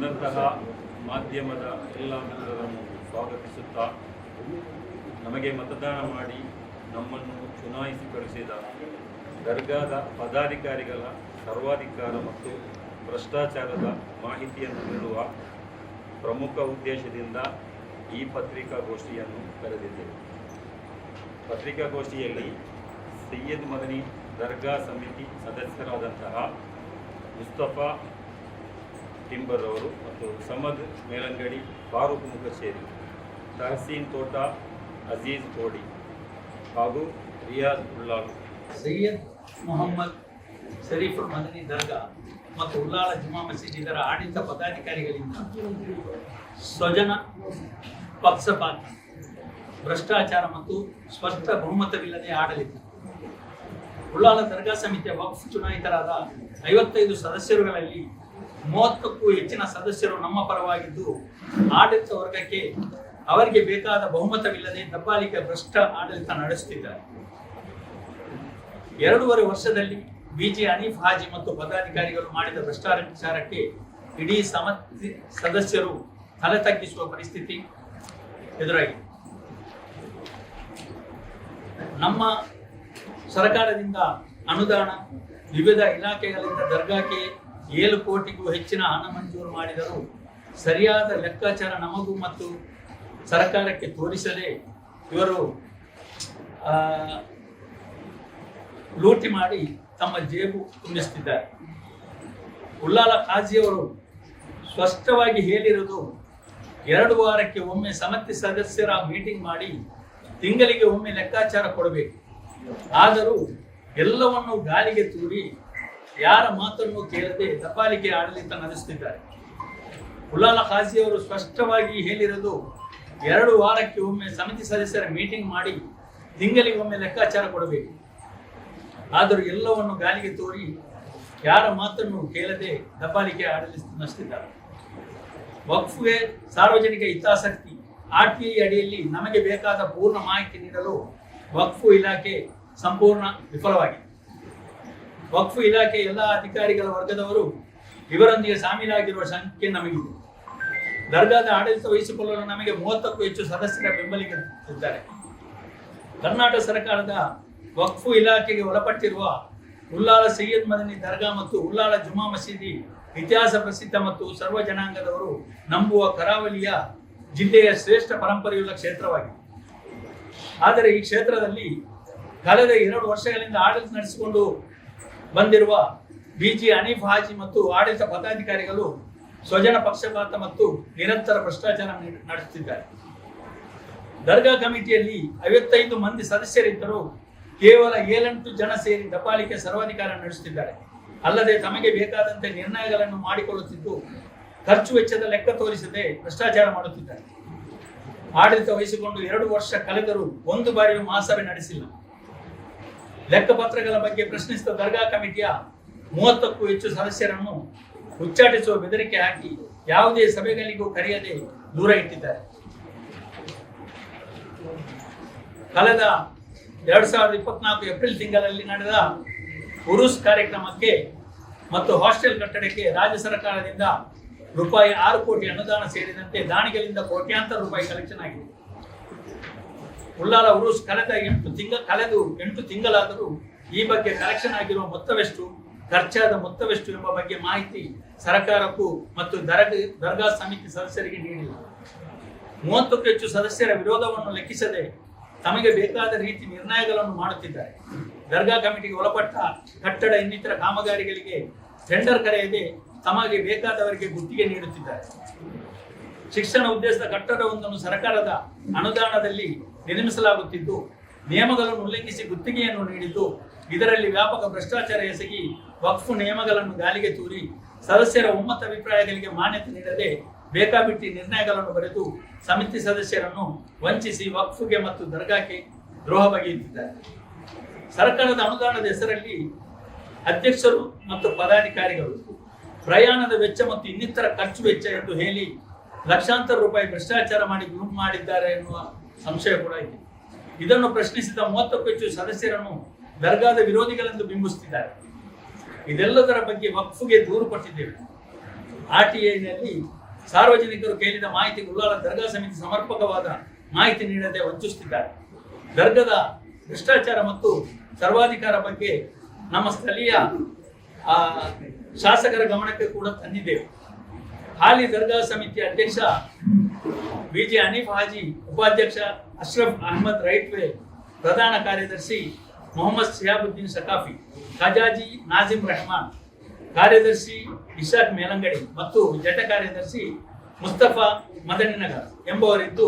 ಬಂದಂತಹ ಮಾಧ್ಯಮದ ಎಲ್ಲ ಮಿತ್ರರನ್ನು ಸ್ವಾಗತಿಸುತ್ತಾ ನಮಗೆ ಮತದಾನ ಮಾಡಿ ನಮ್ಮನ್ನು ಚುನಾಯಿಸಿ ಕಳಿಸಿದ ದರ್ಗಾದ ಪದಾಧಿಕಾರಿಗಳ ಸರ್ವಾಧಿಕಾರ ಮತ್ತು ಭ್ರಷ್ಟಾಚಾರದ ಮಾಹಿತಿಯನ್ನು ನೀಡುವ ಪ್ರಮುಖ ಉದ್ದೇಶದಿಂದ ಈ ಪತ್ರಿಕಾಗೋಷ್ಠಿಯನ್ನು ಕರೆದಿದ್ದೇವೆ. ಪತ್ರಿಕಾಗೋಷ್ಠಿಯಲ್ಲಿ ಸೈಯದ್ ಮದನಿ ದರ್ಗಾ ಸಮಿತಿ ಸದಸ್ಯರಾದಂತಹ ಮುಸ್ತಫಾ ಟಿಂಬರ್ ಅವರು ಮತ್ತು ಸಮದ್ ಮೇಲಂಗಡಿ ಫಾರೂಕ್ ಮುಖಶೇರಿ ತಹಸೀನ್ ತೋಟ ಅಜೀಜ್ ಕೋಡಿ ಹಾಗೂ ರಿಯಾಜ್ ಉಳ್ಳಾಲ್. ಸೈಯದ್ ಮೊಹಮ್ಮದ್ ಶರೀಫ್ ಮದನಿ ದರ್ಗಾ ಮತ್ತು ಉಲ್ಲಾಳ ಜುಮಾ ಮಸೀದ್ ಇದರ ಆಡಳಿತ ಪದಾಧಿಕಾರಿಗಳಿಂದ ಸ್ವಜನ ಪಕ್ಷಪಾತ, ಭ್ರಷ್ಟಾಚಾರ ಮತ್ತು ಸ್ಪಷ್ಟ ಬಹುಮತವಿಲ್ಲದೆ ಆಡಳಿತ. ಉಳ್ಳಾಲ ದರ್ಗಾ ಸಮಿತಿಯ ವಕ್ಫ್ ಚುನಾಯಿತರಾದ ಐವತ್ತೈದು ಸದಸ್ಯರುಗಳಲ್ಲಿ ಮೂವತ್ತಕ್ಕೂ ಹೆಚ್ಚಿನ ಸದಸ್ಯರು ನಮ್ಮ ಪರವಾಗಿದ್ದು ಆಡಳಿತ ವರ್ಗಕ್ಕೆ ಅವರಿಗೆ ಬೇಕಾದ ಬಹುಮತವಿಲ್ಲದೆ ದಬ್ಬಾಳಿಕೆ ಭ್ರಷ್ಟ ಆಡಳಿತ ನಡೆಸುತ್ತಿದ್ದಾರೆ. ಎರಡೂವರೆ ವರ್ಷದಲ್ಲಿ ಬಿಜಿ ಹನೀಫ್ ಹಾಜಿ ಮತ್ತು ಪದಾಧಿಕಾರಿಗಳು ಮಾಡಿದ ಭ್ರಷ್ಟಾಚಾರಕ್ಕೆ ಇಡೀ ಸಮ ಸದಸ್ಯರು ತಲೆ ತಗ್ಗಿಸುವ ಪರಿಸ್ಥಿತಿ ಎದುರಾಗಿದೆ. ನಮ್ಮ ಸರ್ಕಾರದಿಂದ ಅನುದಾನ, ವಿವಿಧ ಇಲಾಖೆಗಳಿಂದ ದರ್ಗಾಕ್ಕೆ ಏಳು ಕೋಟಿಗೂ ಹೆಚ್ಚಿನ ಹಣ ಮಂಜೂರು ಮಾಡಿದರೂ ಸರಿಯಾದ ಲೆಕ್ಕಾಚಾರ ನಮಗೂ ಮತ್ತು ಸರ್ಕಾರಕ್ಕೆ ತೋರಿಸದೆ ಇವರು ಲೂಟಿ ಮಾಡಿ ತಮ್ಮ ಜೇಬು ತುಂಬಿಸುತ್ತಿದ್ದಾರೆ. ಉಲ್ಲಾಲ ಖಾಜಿಯವರು ಸ್ಪಷ್ಟವಾಗಿ ಹೇಳಿರುವುದು, ಎರಡು ವಾರಕ್ಕೆ ಒಮ್ಮೆ ಸಮಿತಿ ಸದಸ್ಯರ ಮೀಟಿಂಗ್ ಮಾಡಿ ತಿಂಗಳಿಗೆ ಒಮ್ಮೆ ಲೆಕ್ಕಾಚಾರ ಕೊಡಬೇಕು. ಆದರೂ ಎಲ್ಲವನ್ನು ಗಾಳಿಗೆ ತೂರಿ ಯಾರ ಮಾತನ್ನು ಕೇಳದೆ ದಬ್ಬಾಳಿಕೆ ಆಡಳಿತ ನಡೆಸುತ್ತಿದ್ದಾರೆ. ಖಾಜಿ ಅವರು ಸ್ಪಷ್ಟವಾಗಿ ಹೇಳಿರೋದು, ಎರಡು ವಾರಕ್ಕೆ ಒಮ್ಮೆ ಸಮಿತಿ ಸದಸ್ಯರ ಮೀಟಿಂಗ್ ಮಾಡಿ ತಿಂಗಳಿಗೆ ಒಮ್ಮೆ ಲೆಕ್ಕಾಚಾರ ಕೊಡಬೇಕು. ಆದರೂ ಎಲ್ಲವನ್ನು ಗಾಲಿಗೆ ತೋರಿ ಯಾರ ಮಾತನ್ನು ಕೇಳದೆ ದಬ್ಬಾಳಿಕೆ ಆಡಳಿತ ನಡೆಸುತ್ತಿದ್ದಾರೆ. ವಕ್ಫ್ಗೆ ಸಾರ್ವಜನಿಕ ಹಿತಾಸಕ್ತಿ, ಆರ್ ಟಿ ಐ ಅಡಿಯಲ್ಲಿ ನಮಗೆ ಬೇಕಾದ ಪೂರ್ಣ ಮಾಹಿತಿ ನೀಡಲು ವಕ್ಫು ಇಲಾಖೆ ಸಂಪೂರ್ಣ ವಿಫಲವಾಗಿದೆ. ವಕ್ಫ್ ಇಲಾಖೆ ಎಲ್ಲ ಅಧಿಕಾರಿಗಳ ವರ್ಗದವರು ಇವರೊಂದಿಗೆ ಶಾಮೀಲಾಗಿರುವ ಸಂಖ್ಯೆ ನಮಗಿದೆ. ದರ್ಗಾದ ಆಡಳಿತ ವಹಿಸಿಕೊಳ್ಳಲು ನಮಗೆ ಮೂವತ್ತಕ್ಕೂ ಹೆಚ್ಚು ಸದಸ್ಯರ ಬೆಂಬಲಿಗಿದ್ದಾರೆ ಕರ್ನಾಟಕ ಸರ್ಕಾರದ ವಕ್ಫ್ ಇಲಾಖೆಗೆ ಒಳಪಟ್ಟಿರುವ ಉಲ್ಲಾಲ ಸೈಯದ್ ಮದನಿ ದರ್ಗಾ ಮತ್ತು ಉಲ್ಲಾಲ ಜುಮಾ ಮಸೀದಿ ಇತಿಹಾಸ ಪ್ರಸಿದ್ಧ ಮತ್ತು ಸರ್ವ ಜನಾಂಗದವರು ನಂಬುವ ಕರಾವಳಿಯ ಜಿಲ್ಲೆಯ ಶ್ರೇಷ್ಠ ಪರಂಪರೆಯುಳ್ಳ ಕ್ಷೇತ್ರವಾಗಿದೆ. ಆದರೆ ಈ ಕ್ಷೇತ್ರದಲ್ಲಿ ಕಳೆದ ಎರಡು ವರ್ಷಗಳಿಂದ ಆಡಳಿತ ನಡೆಸಿಕೊಂಡು ಬಂದಿರುವ ಬಿಜಿ ಅನೀಫ್ ಹಾಜಿ ಮತ್ತು ಆಡಳಿತ ಪದಾಧಿಕಾರಿಗಳು ಸ್ವಜನ ಪಕ್ಷಪಾತ ಮತ್ತು ನಿರಂತರ ಭ್ರಷ್ಟಾಚಾರ ನೀಡ್- ನಡೆಸುತ್ತಿದ್ದಾರೆ. ದರ್ಗಾ ಕಮಿಟಿಯಲ್ಲಿ ಐವತ್ತೈದು ಮಂದಿ ಸದಸ್ಯರಿದ್ದರೂ ಕೇವಲ ಏಳೆಂಟು ಜನ ಸೇರಿ ದಬ್ಬಾಳಿಕೆ ಸರ್ವಾಧಿಕಾರ ನಡೆಸುತ್ತಿದ್ದಾರೆ. ಅಲ್ಲದೆ ತಮಗೆ ಬೇಕಾದಂತೆ ನಿರ್ಣಯಗಳನ್ನು ಮಾಡಿಕೊಳ್ಳುತ್ತಿದ್ದು ಖರ್ಚು ವೆಚ್ಚದ ಲೆಕ್ಕ ತೋರಿಸದೆ ಭ್ರಷ್ಟಾಚಾರ ಮಾಡುತ್ತಿದ್ದಾರೆ. ಆಡಳಿತ ವಹಿಸಿಕೊಂಡು ಎರಡು ವರ್ಷ ಕಳೆದರೂ ಒಂದು ಬಾರಿಯೂ ಮಹಾಸಭೆ ನಡೆಸಿಲ್ಲ. ಲೆಕ್ಕಪತ್ರಗಳ ಬಗ್ಗೆ ಪ್ರಶ್ನಿಸಿದ ದರ್ಗಾ ಕಮಿಟಿಯ ಮೂವತ್ತಕ್ಕೂ ಹೆಚ್ಚು ಸದಸ್ಯರನ್ನು ಉಚ್ಚಾಟಿಸುವ ಬೆದರಿಕೆ ಹಾಕಿ ಯಾವುದೇ ಸಭೆಗಳಿಗೂ ಕರೆಯದೆ ದೂರ ಇಟ್ಟಿದ್ದಾರೆ. ಕಳೆದ ಎರಡ್ ಸಾವಿರದ ಇಪ್ಪತ್ನಾಲ್ಕು ಏಪ್ರಿಲ್ ತಿಂಗಳಲ್ಲಿ ನಡೆದ ಉರುಸ್ ಕಾರ್ಯಕ್ರಮಕ್ಕೆ ಮತ್ತು ಹಾಸ್ಟೆಲ್ ಕಟ್ಟಡಕ್ಕೆ ರಾಜ್ಯ ಸರ್ಕಾರದಿಂದ ರೂಪಾಯಿ ಆರು ಕೋಟಿ ಅನುದಾನ ಸೇರಿದಂತೆ ದಾನಿಗಳಿಂದ ಕೋಟ್ಯಾಂತರ ರೂಪಾಯಿ ಕಲೆಕ್ಷನ್ ಆಗಿದೆ. ಉಲ್ಲಾಲ ಅವರು ಕಳೆದ ಎಂಟು ತಿಂಗಳು ಕಳೆದು ಎಂಟು ತಿಂಗಳಾದರೂ ಈ ಬಗ್ಗೆ ಕಲೆಕ್ಷನ್ ಆಗಿರುವ ಮೊತ್ತವೆಷ್ಟು, ಖರ್ಚಾದ ಮೊತ್ತವೆಷ್ಟು ಎಂಬ ಬಗ್ಗೆ ಮಾಹಿತಿ ಸರ್ಕಾರಕ್ಕೂ ಮತ್ತು ದರಗ, ದರ್ಗಾ ಸಮಿತಿ ಸದಸ್ಯರಿಗೆ ನೀಡಿಲ್ಲ. ಮೂವತ್ತಕ್ಕೂ ಹೆಚ್ಚು ಸದಸ್ಯರ ವಿರೋಧವನ್ನು ಲೆಕ್ಕಿಸದೆ ತಮಗೆ ಬೇಕಾದ ರೀತಿ ನಿರ್ಣಯಗಳನ್ನು ಮಾಡುತ್ತಿದ್ದಾರೆ. ದರ್ಗಾ ಕಮಿಟಿಗೆ ಒಳಪಟ್ಟ ಕಟ್ಟಡ ಇನ್ನಿತರ ಕಾಮಗಾರಿಗಳಿಗೆ ಟೆಂಡರ್ ಕರೆಯದೆ ತಮಗೆ ಬೇಕಾದವರಿಗೆ ಗುತ್ತಿಗೆ ನೀಡುತ್ತಿದ್ದಾರೆ. ಶಿಕ್ಷಣ ಉದ್ದೇಶದ ಕಟ್ಟಡವೊಂದನ್ನು ಸರ್ಕಾರದ ಅನುದಾನದಲ್ಲಿ ನಿರ್ಮಿಸಲಾಗುತ್ತಿದ್ದು. ನಿಯಮಗಳನ್ನು ಉಲ್ಲಂಘಿಸಿ ಗುತ್ತಿಗೆಯನ್ನು ನೀಡಿದ್ದು. ಇದರಲ್ಲಿ ವ್ಯಾಪಕ ಭ್ರಷ್ಟಾಚಾರ ಎಸಗಿ ವಕ್ಫ್ ನಿಯಮಗಳನ್ನು ಗಾಲಿಗೆ ತೂರಿ ಸದಸ್ಯರ ಒಮ್ಮತ ಅಭಿಪ್ರಾಯಗಳಿಗೆ ಮಾನ್ಯತೆ ನೀಡದೆ ಬೇಕಾಬಿಟ್ಟಿ ನಿರ್ಣಯಗಳನ್ನು ಬರೆದು ಸಮಿತಿ ಸದಸ್ಯರನ್ನು ವಂಚಿಸಿ ವಕ್ಫ್ಗೆ ಮತ್ತು ದರ್ಗಾಕ್ಕೆ ದ್ರೋಹ ಬಗೆಯುತ್ತಿದ್ದಾರೆ. ಸರ್ಕಾರದ ಅನುದಾನದ ಹೆಸರಲ್ಲಿ ಅಧ್ಯಕ್ಷರು ಮತ್ತು ಪದಾಧಿಕಾರಿಗಳು ಪ್ರಯಾಣದ ವೆಚ್ಚ ಮತ್ತು ಇನ್ನಿತರ ಖರ್ಚು ವೆಚ್ಚ ಎಂದು ಹೇಳಿ ಲಕ್ಷಾಂತರ ರೂಪಾಯಿ ಭ್ರಷ್ಟಾಚಾರ ಮಾಡಿ ಗ್ರೂಪ್ ಮಾಡಿದ್ದಾರೆ ಎನ್ನುವ ಸಂಶಯ ಕೂಡ ಇದೆ. ಇದನ್ನು ಪ್ರಶ್ನಿಸಿದ ಮೂವತ್ತಕ್ಕೂ ಹೆಚ್ಚು ಸದಸ್ಯರನ್ನು ದರ್ಗಾದ ವಿರೋಧಿಗಳೆಂದು ಬಿಂಬಿಸುತ್ತಿದ್ದಾರೆ. ಇದೆಲ್ಲದರ ಬಗ್ಗೆ ವಕ್ಫುಗೆ ದೂರು ಕೊಟ್ಟಿದ್ದೇವೆ. ಆರ್ ಟಿ ಐನಲ್ಲಿ ಸಾರ್ವಜನಿಕರು ಕೇಳಿದ ಮಾಹಿತಿ ಉಲ್ಲಾಲ ದರ್ಗಾ ಸಮಿತಿ ಸಮರ್ಪಕವಾದ ಮಾಹಿತಿ ನೀಡದೆ ವಂಚಿಸುತ್ತಿದ್ದಾರೆ. ದರ್ಗದ ಭ್ರಷ್ಟಾಚಾರ ಮತ್ತು ಸರ್ವಾಧಿಕಾರ ಬಗ್ಗೆ ನಮ್ಮ ಸ್ಥಳೀಯ ಶಾಸಕರ ಗಮನಕ್ಕೆ ಕೂಡ ತಂದಿದ್ದೇವೆ. ಹಾಲಿ ದರ್ಗಾ ಸಮಿತಿ ಅಧ್ಯಕ್ಷ ವಿ ಜೆ ಹಾಜಿ, ಉಪಾಧ್ಯಕ್ಷ ಅಶ್ರಫ್ ಅಹಮದ್ ರೈಟ್ವೇ ಪ್ರಧಾನ ಕಾರ್ಯದರ್ಶಿ ಮೊಹಮ್ಮದ್ ಸಿಯಾಬುದ್ದೀನ್ ಸಕಾಫಿ ಖಜಾಜಿ ನಾಜಿಮ್ ರೆಹಮಾನ್, ಕಾರ್ಯದರ್ಶಿ ಇಶಾಕ್ ಮೇಲಂಗಡಿ ಮತ್ತು ಜಟ ಕಾರ್ಯದರ್ಶಿ ಮುಸ್ತಫಾ ಮದನಿನಗರ್ ಎಂಬುವರಿದ್ದು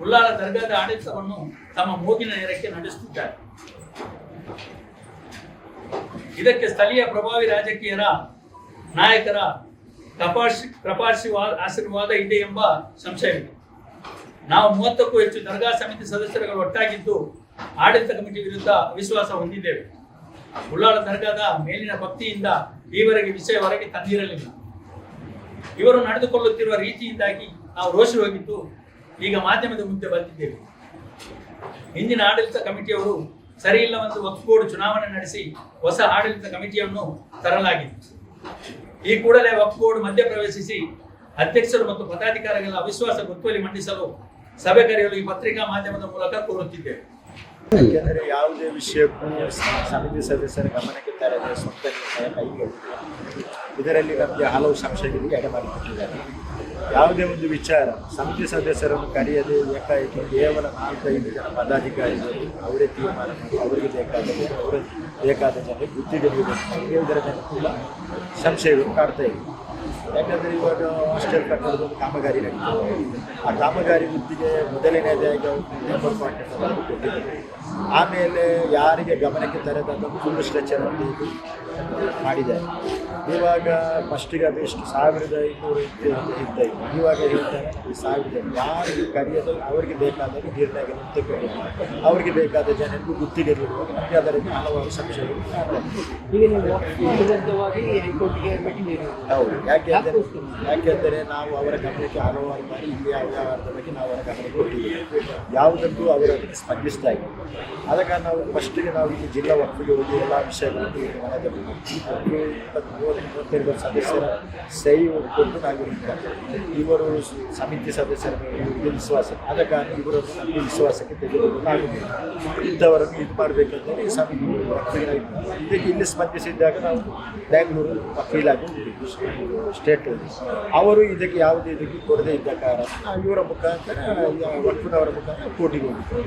ಉಲ್ಲಾಲ ದರ್ಗಾದ ಆಡಳಿತವನ್ನು ತಮ್ಮ ಮೂಗಿನ ನೇರಕ್ಕೆ ನಡೆಸುತ್ತಿದ್ದಾರೆ. ಇದಕ್ಕೆ ಸ್ಥಳೀಯ ಪ್ರಭಾವಿ ರಾಜಕೀಯರ ನಾಯಕರ ಕಪಾರ್ಶಿ ಕಪಾರ್ಶಿವಾದ ಆಶೀರ್ವಾದ ಇದೆ ಎಂಬ ಸಂಶಯವಿದೆ. ನಾವು ಮೂವತ್ತಕ್ಕೂ ಹೆಚ್ಚು ದರ್ಗಾ ಸಮಿತಿ ಸದಸ್ಯರುಗಳು ಒಟ್ಟಾಗಿದ್ದು ಆಡಳಿತ ಕಮಿಟಿ ವಿರುದ್ಧ ಅವಿಶ್ವಾಸ ಹೊಂದಿದ್ದೇವೆ. ಉಳ್ಳಾಳ ದರ್ಗಾದ ಮೇಲಿನ ಭಕ್ತಿಯಿಂದ ಈವರೆಗೆ ವಿಷಯ ಹೊರಗೆ ತಂದಿರಲಿಲ್ಲ. ಇವರು ನಡೆದುಕೊಳ್ಳುತ್ತಿರುವ ರೀತಿಯಿಂದಾಗಿ ನಾವು ರೋಷಿ ಹೋಗಿದ್ದು ಈಗ ಮಾಧ್ಯಮದ ಮುಂದೆ ಬಂದಿದ್ದೇವೆ. ಹಿಂದಿನ ಆಡಳಿತ ಕಮಿಟಿಯವರು ಸರಿಯಿಲ್ಲವೆಂದು ಒಪ್ಪಿಕೋಡು ಚುನಾವಣೆ ನಡೆಸಿ ಹೊಸ ಆಡಳಿತ ಕಮಿಟಿಯನ್ನು ತರಲಾಗಿದೆ. ಈ ಕೂಡಲೇ ವಕ್ಫ್ ಬೋರ್ಡ್ ಮಧ್ಯಪ್ರವೇಶಿಸಿ ಅಧ್ಯಕ್ಷರು ಮತ್ತು ಪದಾಧಿಕಾರಿಗಳ ಅವಿಶ್ವಾಸ ಗೊತ್ತುವಳಿ ಮಂಡಿಸಲು ಸಭೆ ಕರೆಯಲು ಈ ಪತ್ರಿಕಾ ಮಾಧ್ಯಮದ ಮೂಲಕ ಕೋರುತ್ತಿದ್ದೇವೆ. ಯಾಕೆಂದರೆ ಯಾವುದೇ ವಿಷಯಕ್ಕೂ ಸಮಿತಿ ಸದಸ್ಯರ ಗಮನಕ್ಕೆ ತರದೆ ಸ್ವಂತ ನಿರ್ಣಯ ಕೈಗೊಳ್ಳುತ್ತಾರೆ ಇದರಲ್ಲಿ ನಮಗೆ ಹಲವು ಸಂಶಯಗಳಿಗೆ ಎಡೆಮಾಡಿಕೊಟ್ಟಿದ್ದಾರೆ. ಯಾವುದೇ ಒಂದು ವಿಚಾರ ಸಮಿತಿ ಸದಸ್ಯರನ್ನು ಕರೆಯದೆ ಏಕಾಏಕಿ ಕೇವಲ ನಾಲ್ಕೈದು ಜನ ಪದಾಧಿಕಾರಿಗಳು ಅವರೇ ತೀರ್ಮಾನ ಮಾಡಿ ಅವರಿಗೆ ಬೇಕಾದ ಅವರೇ ಬೇಕಾದ ಜನರಿಗೆ ಗುತ್ತಿಗೆ ನೀಡಬೇಕು ಇದರ ಮೇಲೆ ಸಂಶಯಗಳು ಕಾಡ್ತಾ ಇವೆ. ಯಾಕಂದರೆ ಇವಾಗ ಹಾಸ್ಟೆಲ್ ಕಟ್ಟಡದ ಕಾಮಗಾರಿ ನಡೀತಾ ಆ ಕಾಮಗಾರಿ ಗುತ್ತಿಗೆ ಮೊದಲನೇದಾಗಿ ಕೊಟ್ಟಿದ್ದಾರೆ. ಆಮೇಲೆ ಯಾರಿಗೆ ಗಮನಕ್ಕೆ ತರದ ಅದನ್ನು ಫುಲ್ ಸ್ಟ್ರೆಚರ್ ಅಂತ ಮಾಡಿದ್ದಾರೆ ಇವಾಗ ಫಸ್ಟಿಗೆ ಅದು ಎಷ್ಟು? ಸಾವಿರದ ಐನೂರು ಇತ್ತು ಇದ್ದ ಇತ್ತು. ಇವಾಗ ಹೇಳ್ತಾರೆ ಸಾವಿರದ ಯಾರಿಗೆ ಕರೆಯೋದು? ಅವರಿಗೆ ಬೇಕಾದಾಗ ನಿರ್ಣಯಗಳನ್ನು ತೆಗೆದುಕೊಂಡು ಅವರಿಗೆ ಬೇಕಾದ ಜನರಿಗೂ ಗುತ್ತಿಗೆ ನೀಡುವಾಗ ಅದರಿಂದ ಹಲವಾರು ಸಂಶಯಗಳು ಹೌದು. ಯಾಕೆಂದರೆ ಯಾಕೆಂದರೆ ನಾವು ಅವರ ಗಮನಕ್ಕೆ ಹಲವಾರು ಬಾರಿ ಇಲ್ಲಿ ಅವ್ಯವಹಾರದ ಬಗ್ಗೆ ನಾವು ಅವರ ಗಮನ ಕೊಟ್ಟಿದ್ದೇವೆ ಯಾವುದಕ್ಕೂ ಅವರು ಅದಕ್ಕೆ ಸ್ಪಂದಿಸ್ತಾ ಇದ್ದಾರೆ ಆದಾಗ ನಾವು ಫಸ್ಟಿಗೆ ನಾವು ಇಲ್ಲಿ ಜಿಲ್ಲಾ ವಕ್ಫಿಗೆ ಹೋಗಿ ಎಲ್ಲ ವಿಷಯಗಳನ್ನು ಇಲ್ಲಿ ಒಂದು ಇಪ್ಪತ್ತ್ಮೂರು ಮೂವತ್ತೆರಡು ಸದಸ್ಯರ ಸಹಿ ಒಪ್ಪಿಕೊಂಡು ನಾವು ಇಲ್ಲಿದ್ದೇವೆ. ಇವರು ಸಮಿತಿ ಸದಸ್ಯರ ಮೇಲೆ ವಿಶ್ವಾಸ ಆದ ಕಾರಣ ಇವರನ್ನು ನಮಗೆ ವಿಶ್ವಾಸಕ್ಕೆ ಆಗುವುದಿಲ್ಲ ಇಂಥವರನ್ನು ಇದು ಮಾಡಬೇಕಂದ್ರೆ ಈ ಸಮಿತಿ. ಇದಕ್ಕೆ ಇಲ್ಲಿ ಸ್ಪಂದಿಸಿದ್ದಾಗ ನಾವು ಬ್ಯಾಂಗ್ಳೂರು ವಕೀಲಾಗಿ ಸ್ಟೇಟ್ ಅವರು ಇದಕ್ಕೆ ಯಾವುದೇ ಇದಕ್ಕೆ ಕೊಡದೆ ಇದ್ದ ಕಾರಣ ಇವರ ಮುಖಾಂತರ ಅವರ ಮುಖಾಂತರ ಕೋರ್ಟಿಗೆ ಹೋಗಿದ್ದೇವೆ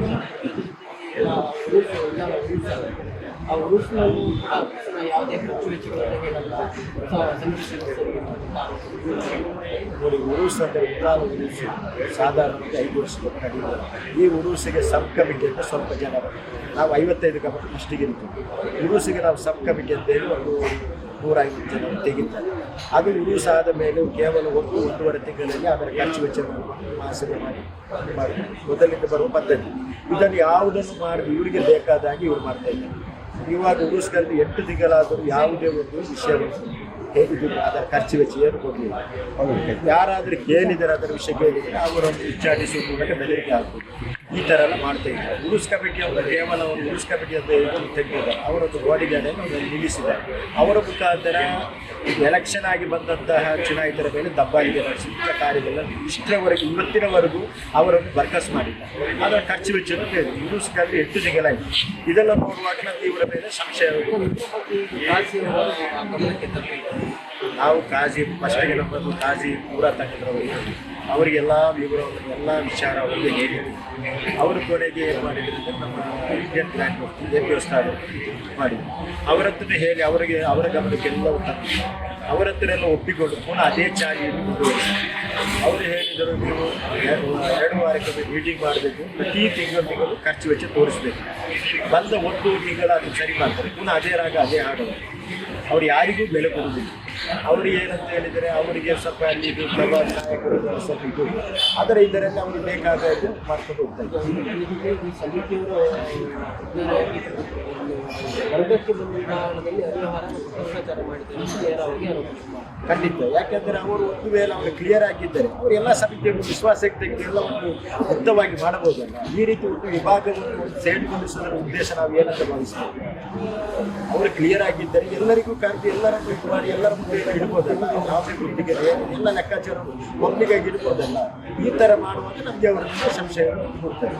ಆ ಉರುಸಿನಲ್ಲಿ ಕೂಡ ಯಾವುದೇ ಖರ್ಚು ವೆಚ್ಚಗಳನ್ನು ಹೇಳಲ್ಲ ನೋಡಿ, ಉರುಸ್ ಅಂದರೆ ಉತ್ತಾಲ ಉರುಸು. ಸಾಧಾರಣವಾಗಿ ಐದು ವರ್ಷಕ್ಕೆ ನಡೆಯುವುದು ಈ ಉರುಸಿಗೆ ಸಬ್ ಕಮಿಟಿ ಅಂತ ಸ್ವಲ್ಪ ಜನ. ನಾವು ಐವತ್ತೈದು ಕಮಿಟಿ ಫಸ್ಟಿಗೆ ಇರ್ತೀವಿ. ಉರುಸಿಗೆ ನಾವು ಸಬ್ ಕಮಿಟಿ ಅಂತ ಹೇಳಿ ಒಂದು ನೂರೈವತ್ತು ಜನ ತೆಗಿತಾರೆ. ಅದು ಉರುಸ್ ಆದ ಮೇಲೆ ಕೇವಲ ಒಂದು, ಒಂದೂವರೆ ತಿಂಗಳಲ್ಲಿ ಅದರ ಖರ್ಚು ವೆಚ್ಚವನ್ನು ಮಾಸಿಗೆ ಮಾಡಿ ಮಾಡಿ ಮೊದಲಿಂದ ಬರುವ ಪದ್ಧತಿ. ಇದನ್ನು ಯಾವುದನ್ನು ಮಾಡಿ ಇವರಿಗೆ ಬೇಕಾದಾಗಿ ಇವ್ರು ಮಾಡ್ತಾ ಇದ್ದಾರೆ. ಇವಾಗ ಉರುಸ್ಗಳಲ್ಲಿ ಎಂಟು ತಿಂಗಳಾದರೂ ಯಾವುದೇ ಒಂದು ವಿಷಯ ಅದರ ಖರ್ಚು ವೆಚ್ಚ ಏನು ಕೊಡಲಿಲ್ಲ. ಯಾರಾದರೂ ಕೇಳಿದರೆ ಅದರ ವಿಷಯ ಕೇಳಿದರೆ ಅವರನ್ನು ಉಚ್ಚಾಟಿಸುವ ಮೂಲಕ ಬೆದರಿಕೆ ಹಾಕುವುದು ಈ ಥರ ಎಲ್ಲ ಮಾಡ್ತಾ ಇದ್ದಾರೆ. ಉರುಸ್ ಕಮಿಟಿ ಅವರು ಕೇವಲ ಒಂದು ಉರುಸ್ ಕಮಿಟಿ ಅಂತ ಇದನ್ನು ತೆಗೆದಿದ್ದಾರೆ ಅವರದ್ದು ಬಾಡಿ ಗಾರ್ಡನ್ನು ನಿಲ್ಲಿಸಿದ್ದಾರೆ. ಅವರ ಮುಖಾಂತರ ಎಲೆಕ್ಷನ್ ಆಗಿ ಬಂದಂತಹ ಚುನಾಯಿತರ ಮೇಲೆ ದಬ್ಬಾಳಿಕೆ ಸಿಕ್ಕ ಕಾರ್ಯಗಳ ಇಷ್ಟರವರೆಗೆ, ಇವತ್ತಿನವರೆಗೂ ಅವರನ್ನು ಬರ್ಕಸ್ ಮಾಡಿದ್ದಾರೆ. ಅದರ ಖರ್ಚು ವೆಚ್ಚವನ್ನು ಉರುಸ್ ಕಮಿಟಿ ಎಷ್ಟು ತೆಗೆಯಲಾಗಿದೆ ಇದೆಲ್ಲ ನೋಡುವಾಗ ನಾವು ಇವರ ಮೇಲೆ ಸಂಶಯ ನಾವು ಕಾಜಿ ಫಸ್ಟಿಗೆ ನಮ್ಮದು ಕಾಜಿ ಪೂರ ತಂಡದವರಿಗೆ ಅವರಿಗೆಲ್ಲ ವಿವರ ಎಲ್ಲ ವಿಚಾರ ಅವರಿಗೆ ಹೇಳಿದ್ವಿ ಅವ್ರ ಕೊನೆಗೆ ಏನು ಮಾಡಿದ್ರು ಅಂದ್ರೆ ನಮ್ಮ Indian bank A P S ಹತ್ರ ಹೇಳಿ ಅವರಿಗೆ, ಅವರ ಗಮನಕ್ಕೆಲ್ಲವೂ ತಂದು ಅವರ ಹತ್ರ ಎಲ್ಲ ಒಪ್ಪಿಕೊಂಡು ಪುನಃ ಅದೇ ಮುಂದುವರಿಸಿ ಅವರು ಹೇಳಿದರು, ನೀವು ಎರಡು ವಾರಕ್ಕೊಮ್ಮೆ ಮೀಟಿಂಗ್ ಮಾಡಬೇಕು. ಪ್ರತಿ ತಿಂಗಳು ತಿಂಗಳು ಖರ್ಚು ವೆಚ್ಚ ತೋರಿಸ್ಬೇಕು. ಬಂದ ಒಂದು ತಿಂಗಳ ಅದು ಸರಿ ಮಾಡ್ತಾರೆ. ಪುನಃ ಅದೇ ರಾಗ ಅದೇ ಹಾಡೋದು. ಅವ್ರು ಯಾರಿಗೂ ಬೆಲೆ ಕೊಡುವುದಿಲ್ಲ. ಅವ್ರಿಗೆ ಏನಂತ ಹೇಳಿದರೆ ಅವರಿಗೆ ಸ್ವಲ್ಪ ಅಲ್ಲಿ ಇದು ಪ್ರಭಾವ ನಾಯಕರು ಸ್ವಲ್ಪ ಇದು. ಅದರ ಇದರಲ್ಲಿ ಅವರು ಬೇಕಾದ ಇದು ಮಾಡ್ಕೊಂಡು ಹೋಗ್ತಾ. ಖಂಡಿತ. ಯಾಕೆಂದರೆ ಅವರು ಒಂದು ವೇಳೆ ಅವರು ಕ್ಲಿಯರ್ ಆಗಿದ್ದಾರೆ ಅವರು ಎಲ್ಲ ಸಮಿತಿಯನ್ನು ವಿಶ್ವಾಸಕ್ಕೆ ತೆಗೆದು ಎಲ್ಲ ಒಂದು ಮುಕ್ತವಾಗಿ ಮಾಡಬಹುದಲ್ಲ? ಈ ರೀತಿ ಒಂದು ವಿಭಾಗವನ್ನು ಒಂದು ಸೇರಿಗೊಳಿಸುವುದರ ಉದ್ದೇಶ ನಾವು ಏನಂತ ಭಾವಿಸ್ತೀವಿ? ಅವರು ಕ್ಲಿಯರ್ ಆಗಿದ್ದಾರೆ ಎಲ್ಲರಿಗೂ ಕಾರ್ಯ ಎಲ್ಲರನ್ನು ಇದು ಮಾಡಿ ಎಲ್ಲರ ಇಡ್ಬೋದಲ್ಲ ಎಲ್ಲ ಲೆಕ್ಕಾಚಾರ ಒಬ್ಬನಿಗಾಗಿ ಇಡ್ಬೋದಲ್ಲ ಈ ಥರ ಮಾಡುವಾಗ ನಮಗೆ ಅವರ ಸಂಶಯಗಳು ಮೂಡ್ತದೆ